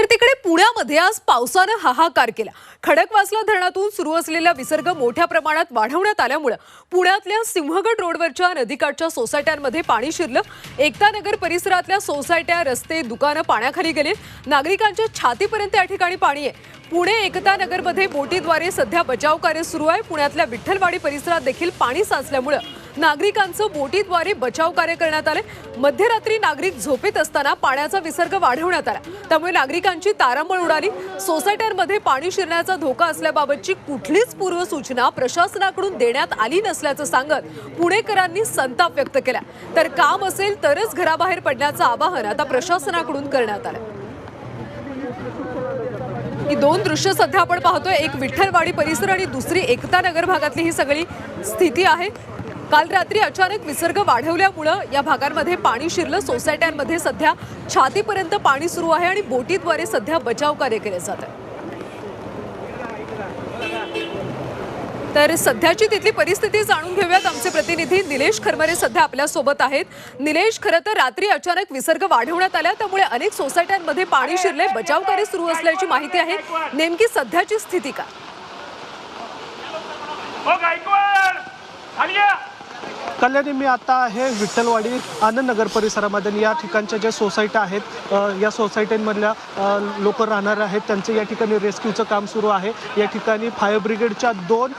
तर तिकडे पुण्यामध्ये आज पावसानं हाहाकार केला. खडकवासला धरणातून सुरू असलेला विसर्ग मोठ्या प्रमाणात वाढवण्यात आल्यामुळं पुण्यातल्या सिंहगड रोडवरच्या नदीकाठच्या सोसायट्यांमध्ये पाणी शिरलं. एकतानगर परिसरातल्या सोसायट्या रस्ते दुकानं पाण्याखाली गेले. नागरिकांच्या छातीपर्यंत या ठिकाणी पाणी आहे. पुणे एकता नगरमध्ये बोटीद्वारे सध्या बचाव कार्य सुरू आहे. पुण्यातल्या विठ्ठलवाडी परिसरात देखील पाणी साचल्यामुळं नागरिकांचं बोटीद्वारे बचाव कार्य करण्यात आले. मध्यरात्री नागरिक झोपेत असताना पाण्याचा विसर्ग वाढवण्यात आला. त्यामुळे नागरिकांची तारांबळ उडाली. सोसायट्यांमध्ये पाणी शिरण्याचा धोका असल्याबाबतची कुठलीच पूर्वसूचना प्रशासनाकडून देण्यात आली नसल्याचं सांगत पुणेकरांनी संताप व्यक्त केला. तर काम असेल तरच घराबाहेर पडण्याचं आवाहन आता प्रशासनाकडून करण्यात आलं ही दोन दृश्य सध्या आपण पाहतोय. एक विठ्ठलवाडी परिसर आणि दुसरी एकता नगर भागातली ही सगळी स्थिती आहे. काल रात्री अचानक विसर्ग वाढवल्यामुळं या भागांमध्ये पाणी शिरलं. सोसायट्यांमध्ये सध्या छातीपर्यंत पाणी सुरू आहे आणि बोटीद्वारे सध्या बचाव कार्य केले जात आहे. तर सध्याची तिथली परिस्थिती जाणून घेऊयात आमचे प्रतिनिधी निलेश खरमरे सध्या आपल्यासोबत आहेत. निलेश खरं तर रात्री अचानक विसर्ग वाढवण्यात आला त्यामुळे अनेक सोसायट्यांमध्ये पाणी शिरले बचाव कार्य सुरू असल्याची माहिती आहे. नेमकी सध्याची स्थिती काय हो गायकवाड खाली या कल्याणी मी आता आहे विठ्ठलवाडी आनंदनगर परिसरामध्ये या ठिकाणच्या ज्या सोसायट्या आहेत या सोसायटींमधल्या लोक राहणार आहेत. त्यांचं या ठिकाणी रेस्क्यूचं काम सुरू आहे. या ठिकाणी फायर ब्रिगेडच्या दोन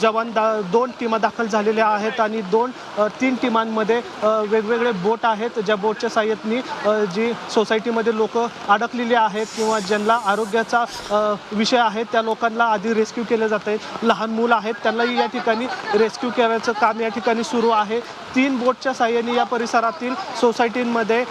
जवान दा दोन टीमा दाखल झालेल्या आहेत आणि दोन तीन टीमांमध्ये वेगवेगळे बोट आहेत. ज्या बोटच्या साह्यातनी जी सोसायटीमध्ये लोक अडकलेली आहेत किंवा ज्यांना आरोग्याचा विषय आहे त्या लोकांना आधी रेस्क्यू केलं जात आहे लहान मुलं आहेत त्यांनाही या ठिकाणी रेस्क्यू करायचं काम या ठिकाणी सुरू आहे. तीन बोटच्या साह्याने या परिसरातील सोसायटींमध्ये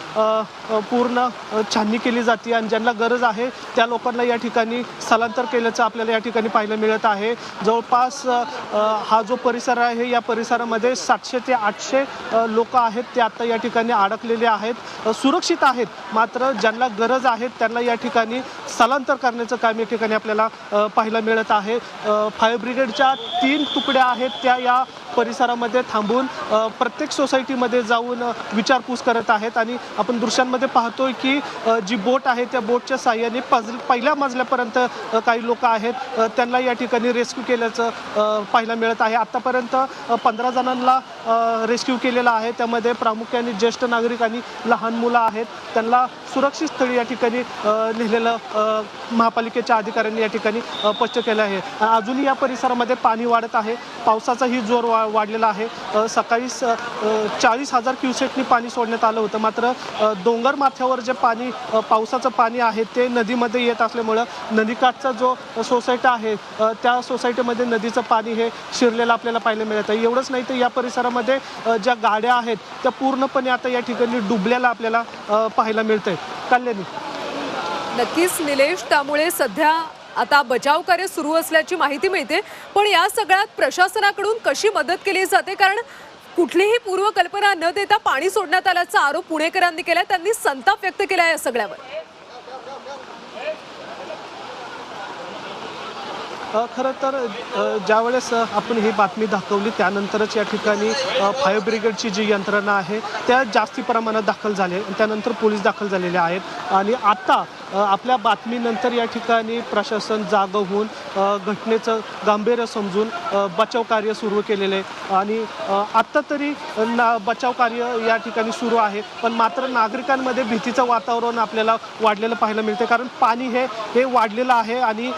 पूर्ण छाननी केली जाते आणि ज्यांना गरज आहे त्या लोकांना या ठिकाणी स्थलांतर केल्याचं आपल्याला या ठिकाणी पाहायला मिळत आहे. जवळपास अ, हा जो परिसर आहे या परिसरामध्ये सातशे ते आठशे लोक आहेत. ते आता या ठिकाणी अडकलेले आहेत. सुरक्षित आहेत. मात्र ज्यांना गरज आहे त्यांना या ठिकाणी स्थलांतर करण्याचं काम या ठिकाणी आपल्याला पाहायला मिळत आहे. फायर ब्रिगेडच्या तीन तुकड्या आहेत त्या या परिसरामध्ये थांबून प्रत्येक सोसायटीमध्ये जाऊन विचारपूस करत आहेत आणि आपण दृश्यांमध्ये पाहतोय की जी बोट आहे त्या बोटच्या साह्याने पज पहिल्या मजल्यापर्यंत काही लोक आहेत. त्यांना या ठिकाणी रेस्क्यू केल्याचं पाहायला मिळत आहे. आत्तापर्यंत पंधरा जणांना रेस्क्यू केलेला आहे. त्यामध्ये प्रामुख्याने ज्येष्ठ नागरिक आणि लहान मुलं आहेत. त्यांना सुरक्षित स्थळी या ठिकाणी लिहिलेलं नेलेलं महापालिकेच्या अधिकाऱ्यांनी या ठिकाणी स्पष्ट केलं आहे. अजूनही या परिसरामध्ये पाणी वाढत आहे. पावसाचाही जोर वा वाढलेला आहे. सकाळी चाळीस हजार क्युसेकनी पाणी सोडण्यात आलं होतं. मात्र डोंगर माथ्यावर जे पाणी पावसाचं पाणी आहे ते नदीमध्ये येत असल्यामुळं नदीकाठचा जो सोसायटी आहे त्या सोसायटीमध्ये नदीचं पाणी हे शिरलेलं आपल्याला पाहायला मिळत आहे. एवढंच नाही तर या परिसरामध्ये ज्या गाड्या आहेत त्या पूर्णपणे आता या ठिकाणी डुबल्याला आपल्याला पाहायला पाहायला मिळतंय. कल्याणी. नक्कीच निलेश त्यामुळे सध्या आता बचाव कार्य सुरू असल्याची माहिती मिळते. पण या सगळ्यात प्रशासनाकडून कशी मदत केली जाते? कारण कुठलीही पूर्वकल्पना न देता पाणी सोडण्यात आल्याचा आरोप पुणेकरांनी केला त्यांनी संताप व्यक्त केला या सगळ्यावर. खरं तर ज्यावेळेस आपण ही बातमी दाखवली त्यानंतरच या ठिकाणी फायर ब्रिगेडची जी यंत्रणा आहे त्या जास्ती प्रमाणात दाखल झाले त्यानंतर पोलीस दाखल झालेले आहेत. आणि आता आपल्या बातमीनंतर या ठिकाणी प्रशासन जागं होऊन घटनेचं गांभीर्य समजून बचाव कार्य सुरू केलेलं आहे. आणि आत्ता तरी ना बचाव कार्य या ठिकाणी सुरू आहे पण मात्र नागरिकांमध्ये भीतीचं वातावरण आपल्याला वाढलेलं पाहायला मिळते कारण पाणी हे हे वाढलेलं आहे आणि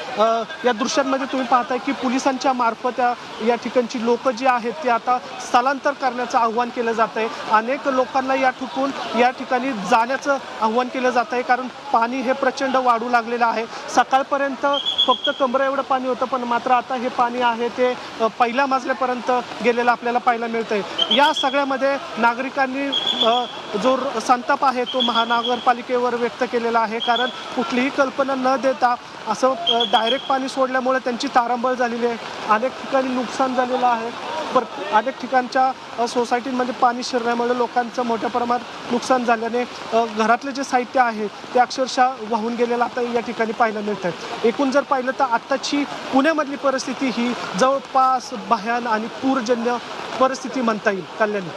या दृश्यांमध्ये तुम्ही पाहताय की पोलिसांच्या मार्फत या- या ठिकाणची लोक जी आहेत ते आता स्थलांतर करण्याचं आव्हान केलं जात आहे अनेक लोकांना या ठिकून या ठिकाणी जाण्याचं आव्हान केलं जात आहे कारण पाणी हे प्रचंड वाढू लागलेलं आहे. सकाळपर्यंत फक्त कमरा एवढं पाणी होतं पण मात्र आता हे पाणी आहे ते पहिल्या मजल्यापर्यंत गेलेलं आपल्याला पाहायला मिळतंय. या सगळ्यामध्ये नागरिकांनी जो संताप आहे तो महानगरपालिकेवर व्यक्त केलेला आहे. कारण कुठलीही कल्पना न देता असं डायरेक्ट पाणी सोडल्यामुळे त्यांची तारांबळ झालेली आहे. अनेक ठिकाणी नुकसान झालेलं आहे. पर अनेक ठिकाणच्या सोसायटींमध्ये पाणी शिरल्यामुळे लोकांचं मोठ्या प्रमाणात नुकसान झाल्याने घरातले जे साहित्य आहे ते अक्षरशः वाहून गेलेलं आता या ठिकाणी पाहायला मिळत आहे एकूण जर पाहिलं तर आत्ताची पुण्यामधली परिस्थिती ही जवळपास भयान आणि पूरजन्य परिस्थिती म्हणता येईल. कल्याणी.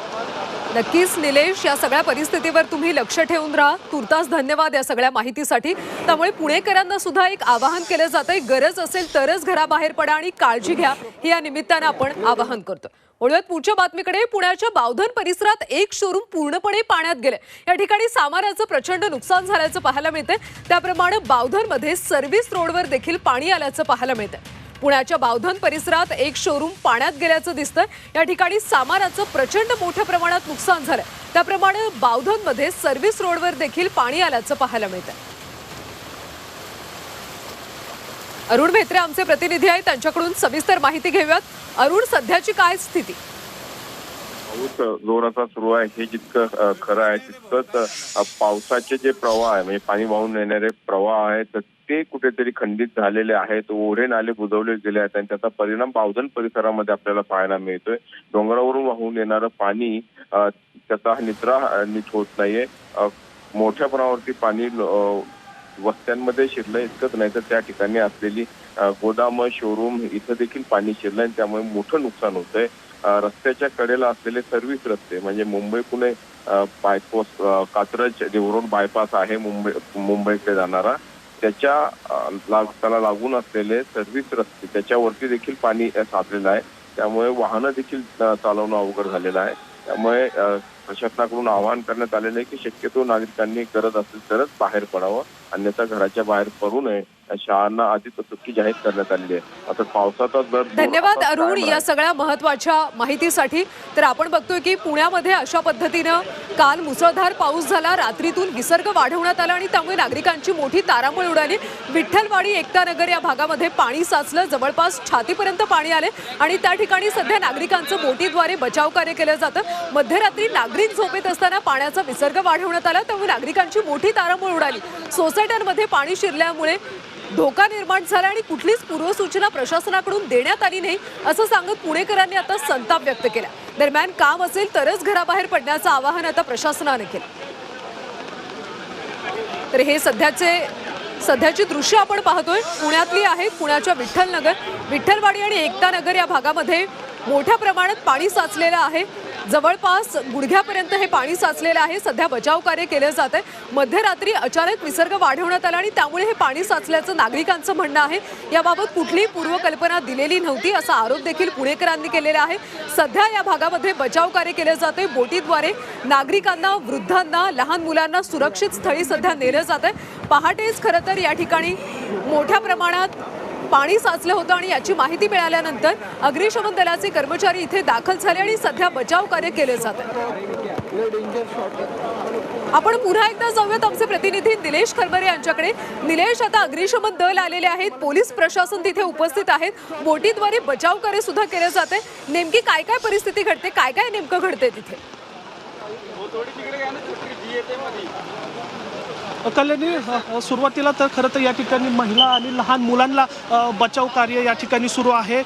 नक्कीच निलेश या सगळ्या परिस्थितीवर तुम्ही लक्ष ठेवून राहा. तुर्तास धन्यवाद या सगळ्या माहितीसाठी. त्यामुळे पुणेकरांना सुद्धा एक आवाहन केलं जात आहे गरज असेल तरच घराबाहेर पडा आणि काळजी घ्या. हे या निमित्तानं आपण आवाहन करतो वळूयात पुढच्या बातमीकडे. पुण्याच्या बावधन परिसरात एक शोरूम पूर्णपणे पाण्यात गेले या ठिकाणी सामानाचं प्रचंड नुकसान झाल्याचं पाहायला मिळतंय. त्याप्रमाणे बावधनमध्ये सर्व्हिस रोडवर देखील पाणी आल्याचं पाहायला मिळतंय. पुण्याच्या बावधन परिसरात एक शोरूम पाण्यात गेल्याचं दिसतंय. या ठिकाणी सामानाचं प्रचंड मोठ्या प्रमाणात नुकसान झालंय. त्याप्रमाणे बावधनमध्ये सर्व्हिस रोडवर देखील पाणी आल्याचं पाहायला मिळतंय. अरुण म्हेत्रे आमचे प्रतिनिधी आहेत. त्यांच्याकडून सविस्तर माहिती घेऊयात. अरुण सध्याची काय स्थिती? पाऊस जोराचा सुरू आहे. हे जितकं खरं आहे तितकंच पावसाचे जे प्रवाह आहे म्हणजे पाणी वाहून येणारे प्रवाह आहेत ते कुठेतरी खंडित झालेले आहेत. ओढे नाले बुजवले गेले आहेत आणि त्याचा परिणाम बावधन परिसरामध्ये आपल्याला पाहायला मिळतोय. डोंगरावरून वाहून येणारं पाणी त्याचा निचरा नीट होत नाहीये. मोठ्या प्रमाणावरती पाणी वस्त्यांमध्ये शिरलं इतकंच नाही तर त्या ठिकाणी असलेली गोदाम शोरूम इथं देखील पाणी शिरलं आणि त्यामुळे मोठं नुकसान होतंय. रस्त्याच्या कडेला असलेले सर्व्हिस रस्ते म्हणजे मुंबई पुणे बायपास कात्रज देवरोड बायपास आहे मुंबई मुंबईकडे जाणारा. त्याच्या लाग त्याला लागून असलेले सर्व्हिस रस्ते त्याच्यावरती देखील पाणी साचलेलं आहे. त्यामुळे वाहनं देखील चालवणं अवघड झालेलं आहे. त्यामुळे प्रशासनाकडून आवाहन करण्यात आलेलं आहे की शक्यतो नागरिकांनी गरज असेल तरच बाहेर पडावं. अन्यथा घराच्या बाहेर पडू नये. शाळांना आधीच सुट्टी जाहीर करण्यात आलेली आहे. आता पावसाचा दर धन्यवाद अरुण या सगळ्या महत्त्वाच्या माहितीसाठी. तर आपण बघतोय की पुण्यामध्ये अशा पद्धतीनं काल मुसळधार पाऊस झाला. रात्रीतून विसर्ग वाढवण्यात आला आणि त्यामुळे नागरिकांची मोठी तारांबळ उडाली. विठ्ठलवाडी एकता नगर या भागामध्ये पाणी साचलं. जवळपास छातीपर्यंत पाणी आले आणि त्या ठिकाणी सध्या नागरिकांचं बोटीद्वारे बचाव कार्य केलं जातं. मध्यरात्री नागरिक झोपेत असताना पाण्याचा विसर्ग वाढवण्यात आला. त्यामुळे नागरिकांची मोठी तारांबळ उडाली. जनरेटरमध्ये पाणी शिरल्यामुळे धोका निर्माण झाला आणि कुठलीच पूर्वसूचना प्रशासनाकडून देण्यात आली नाही असं सांगत पुणेकरांनी आता संताप व्यक्त केला. दरम्यान काम असेल तरच घराबाहेर पडण्याचं आवाहन आता प्रशासनाने केलं. तर हे सध्याचे सध्याची दृश्य आपण पाहतोय. पुण्यातली आहेत पुण्याच्या विठ्ठलनगर विठ्ठलवाडी आणि एकता नगर या भागामध्ये मोठ्या प्रमाणात पाणी साचलेलं आहे. जवळपास गुडघ्यापर्यंत हे पाणी साचलेलं आहे. सध्या बचाव कार्य केलं जात आहे. मध्यरात्री अचानक विसर्ग वाढवण्यात आला आणि त्यामुळे हे पाणी साचल्याचं नागरिकांचं म्हणणं आहे. याबाबत कुठलीही पूर्वकल्पना दिलेली नव्हती असा आरोप देखील पुणेकरांनी केलेला आहे. सध्या या भागामध्ये बचाव कार्य केलं जाते बोटीद्वारे नागरिकांना वृद्धांना लहान मुलांना सुरक्षित स्थळी सध्या नेलं जात आहे. पहाटेच खरं तर या ठिकाणी मोठ्या प्रमाणात पाणी साचलं होतं आणि याची माहिती मिळाल्यानंतर अग्निशमन दलाचे कर्मचारी इथे दाखल झाले आणि सध्या बचाव कार्य केले जात आपण पुन्हा एकदा जाऊयात आमचे प्रतिनिधी निलेश खरबरे यांच्याकडे. निलेश आता अग्निशमन दल आलेले आहेत पोलीस प्रशासन तिथे उपस्थित आहेत. बोटीद्वारे बचाव कार्य सुद्धा केले जाते नेमकी काय काय परिस्थिती घडते? काय काय नेमकं घडते तिथे? कल्याणी सुरुवातीला तर खरं तर या ठिकाणी महिला आणि लहान मुलांना बचाव कार्य या ठिकाणी सुरू आहे.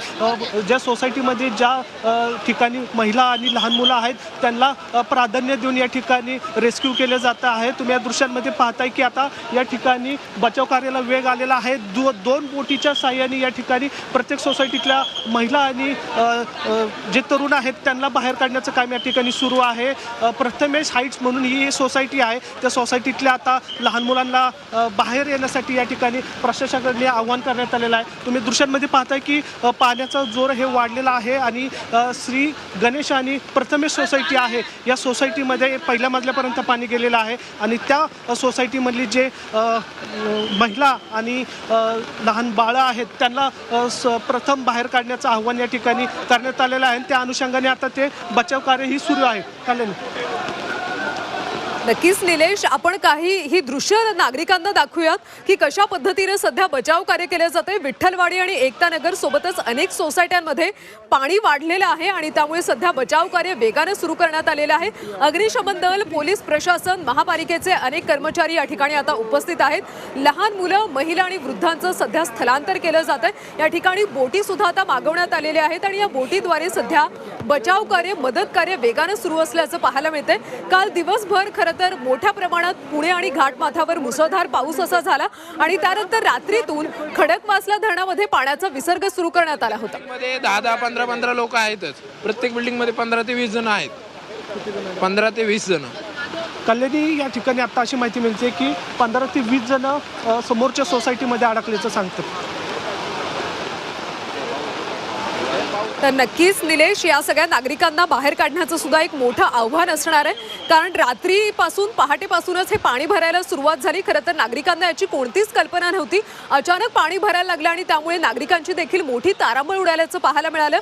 ज्या सोसायटीमध्ये ज्या ठिकाणी महिला आणि लहान मुलं आहेत त्यांना प्राधान्य देऊन या ठिकाणी रेस्क्यू केले जात आहे. तुम्ही या दृश्यांमध्ये पाहताय की आता या ठिकाणी बचाव कार्याला वेग आलेला आहे. दो दोन बोटीच्या साह्याने या ठिकाणी प्रत्येक सोसायटीतल्या महिला आणि जे तरुण आहेत त्यांना बाहेर काढण्याचं काम या ठिकाणी सुरू आहे. प्रथमेश हाईट्स म्हणून ही सोसायटी आहे. त्या सोसायटीतल्या आता लहान मुलांना बाहेर येण्यासाठी या ठिकाणी प्रशासनाकडे आव्हान करण्यात आलेलं आहे. तुम्ही दृश्यांमध्ये पाहताय की पाण्याचा जोर हे वाढलेला आहे आणि श्री गणेश आणि प्रथमेश सोसायटी आहे. या सोसायटीमध्ये पहिल्या मजल्यापर्यंत पाणी गेलेलं आहे आणि त्या सोसायटीमधली जे महिला आणि लहान बाळं आहेत त्यांना स- प्रथम बाहेर काढण्याचं आव्हान या ठिकाणी करण्यात आलेलं आहे आणि त्या अनुषंगाने आता ते बचाव कार्यही सुरू आहे. चालेल. नक्कीच निलेश आपण काही ही दृश्य नागरिकांना दाखवूयात की कशा पद्धतीने सध्या बचाव कार्य केले जाते. विठ्ठलवाडी आणि एकता नगर सोबतच अनेक सोसायट्यांमध्ये पाणी वाढलेलं आहे आणि त्यामुळे सध्या बचाव कार्य वेगाने सुरू करण्यात आलेलं आहे. अग्निशमन दल पोलीस प्रशासन महापालिकेचे अनेक कर्मचारी या ठिकाणी आता उपस्थित आहेत. लहान मुलं महिला आणि वृद्धांचं सध्या स्थलांतर केलं जात आहे. या ठिकाणी बोटी सुद्धा आता मागवण्यात आलेल्या आहेत आणि या बोटीद्वारे सध्या बचाव कार्य मदत कार्य वेगानं सुरू असल्याचं पाहायला मिळतंय. काल दिवसभर खरं तर मोठ्या प्रमाणात पुणे आणि घाटमाथ्यावर मुसळधार पाऊस असा झाला आणि त्यानंतर रात्रीतून खडकवासला धरणामध्ये पाण्याचा विसर्ग सुरू करण्यात आला होता. मध्ये दहा दहा पंधरा पंधरा लोक आहेतच. प्रत्येक बिल्डिंगमध्ये पंधरा ते वीस जण आहेत. पंधरा ते वीस जण. कल्याणी या ठिकाणी आता अशी माहिती मिळते की पंधरा ते वीस जण समोरच्या सोसायटीमध्ये अडकल्याचं सांगतात. तर नक्कीच निलेश या सगळ्या नागरिकांना बाहेर काढण्याचं सुद्धा एक मोठं आव्हान असणार आहे. कारण रात्रीपासून पहाटेपासूनच हे पाणी भरायला सुरुवात झाली. खरं तर नागरिकांना याची कोणतीच कल्पना नव्हती. अचानक पाणी भरायला लागलं आणि त्यामुळे नागरिकांची देखील मोठी तारांबळ उडाल्याचं पाहायला मिळालं.